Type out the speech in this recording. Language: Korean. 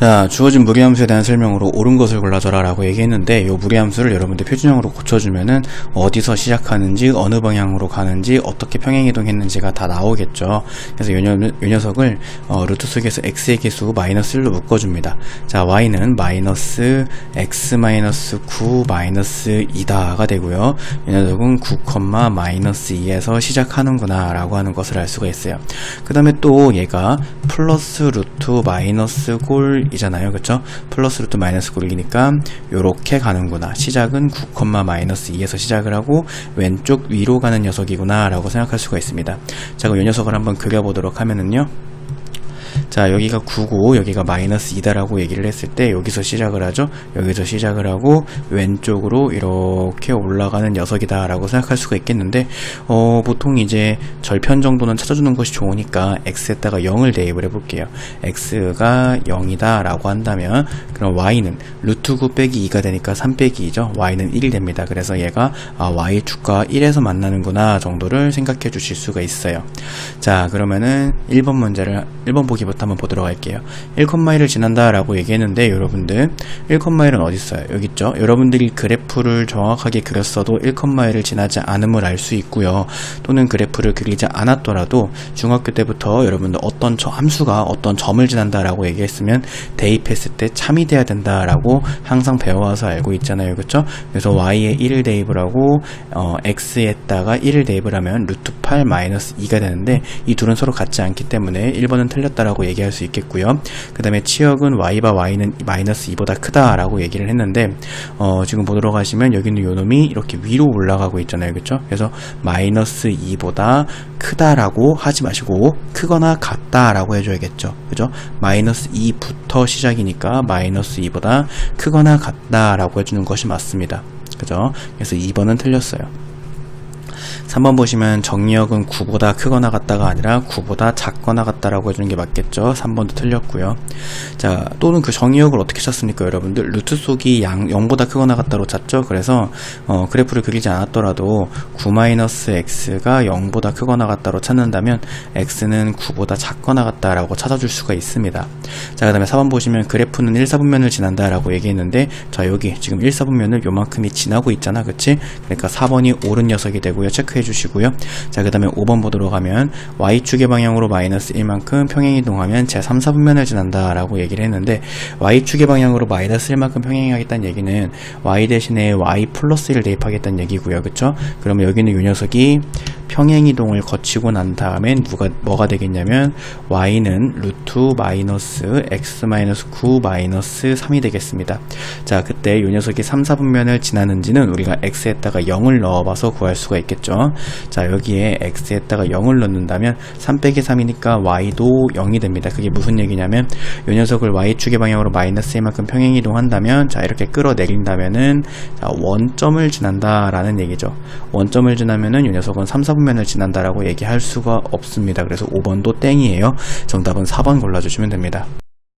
자, 주어진 무리함수에 대한 설명으로 옳은 것을 골라줘라 라고 얘기했는데 이 무리함수를 여러분들 표준형으로 고쳐주면은 어디서 시작하는지 어느 방향으로 가는지 어떻게 평행이동했는지가 다 나오겠죠. 그래서 요, 녀, 요 녀석을 어, 루트 속에서 x의 개수 마이너스 1로 묶어줍니다. 자, y는 마이너스 x 마이너스 9 마이너스 2다가 되고요. 이 녀석은 9, 마이너스 2에서 시작하는구나 라고 하는 것을 알 수가 있어요. 그 다음에 또 얘가 플러스 루트 마이너스 골 이잖아요. 그쵸? 플러스 루트 마이너스 골이니까 요렇게 가는구나. 시작은 9, 마이너스 2에서 시작을 하고 왼쪽 위로 가는 녀석이구나 라고 생각할 수가 있습니다. 자, 그럼 이 녀석을 한번 그려보도록 하면은요. 자 여기가 9고 여기가 마이너스 2다라고 얘기를 했을 때 여기서 시작을 하죠. 여기서 시작을 하고 왼쪽으로 이렇게 올라가는 녀석이다 라고 생각할 수가 있겠는데 어, 보통 이제 절편 정도는 찾아주는 것이 좋으니까 x에다가 0을 대입을 해볼게요. X가 0이다 라고 한다면 그럼 y는 루트 9 빼기 2가 되니까 3 빼기 2죠. Y는 1이 됩니다. 그래서 얘가 아, y축과 1에서 만나는구나 정도를 생각해 주실 수가 있어요. 자 그러면은 1번 문제를 1번 보기부터 한번 보도록 할게요. 1,1을 지난다 라고 얘기했는데 여러분들. 1,1은 어디 있어요? 여기 있죠? 여러분들이 그래프를 정확하게 그렸어도 1,1을 지나지 않음을 알 수 있고요. 또는 그래프를 그리지 않았더라도 중학교 때부터 여러분들 어떤 저 함수가 어떤 점을 지난다 라고 얘기했으면 대입했을 때 참이 돼야 된다 라고 항상 배워와서 알고 있잖아요. 그쵸? 그래서 y에 1을 대입을 하고 어, x에다가 1을 대입을 하면 루트 8 마이너스 2가 되는데 이 둘은 서로 같지 않기 때문에 1번은 틀렸다라고 얘기할 수 있겠고요. 그 다음에 치역은 y바 y는 마이너스 2보다 크다라고 얘기를 했는데 어, 지금 보도록 하시면 여기 있는 요놈이 이렇게 위로 올라가고 있잖아요. 그렇죠? 그래서 마이너스 2보다 크다라고 하지 마시고 크거나 같다라고 해줘야겠죠. 그죠? 마이너스 2부터 시작이니까 마이너스 2보다 크거나 같다라고 해주는 것이 맞습니다. 그죠? 그래서 2번은 틀렸어요. 3번 보시면 정리역은 9보다 크거나 같다가 아니라 9보다 작거나 같다라고 해주는 게 맞겠죠. 3번도 틀렸고요. 자, 또는 그 정리역을 어떻게 찾습니까, 여러분들? 루트 속이 양, 0보다 크거나 같다로 찾죠. 그래서 어, 그래프를 그리지 않았더라도 9-x가 0보다 크거나 같다로 찾는다면 x는 9보다 작거나 같다라고 찾아줄 수가 있습니다. 자, 그 다음에 4번 보시면 그래프는 1, 4분면을 지난다라고 얘기했는데 자, 여기 지금 1, 4분면을 요만큼이 지나고 있잖아. 그치? 그러니까 4번이 옳은 녀석이 되고요. 체크해 주시고요. 자, 그 다음에 5번 보도록 하면 y축의 방향으로 마이너스 1만큼 평행이동하면 제 3, 4분면을 지난다 라고 얘기를 했는데 y축의 방향으로 마이너스 1만큼 평행하겠다는 얘기는 y 대신에 y 플러스 1을 대입하겠다는 얘기고요. 그쵸? 그러면 여기는 이 녀석이 평행이동을 거치고 난 다음엔 누가 뭐가 되겠냐면 y는 루트 마이너스 x 마이너스 9 마이너스 3이 되겠습니다. 자 그때 이 녀석이 3, 4분면을 지나는지는 우리가 x에다가 0을 넣어봐서 구할 수가 있겠죠. 자 여기에 x에다가 0을 넣는다면 3 빼기 3이니까 y도 0이 됩니다. 그게 무슨 얘기냐면 이 녀석을 y축의 방향으로 마이너스 1만큼 평행이동한다면 자 이렇게 끌어내린다면은 자, 원점을 지난다라는 얘기죠. 원점을 지나면은 이 녀석은 3, 4 분면을 지난다라고 얘기할 수가 없습니다. 그래서 5번도 땡이에요. 정답은 4번 골라주시면 됩니다.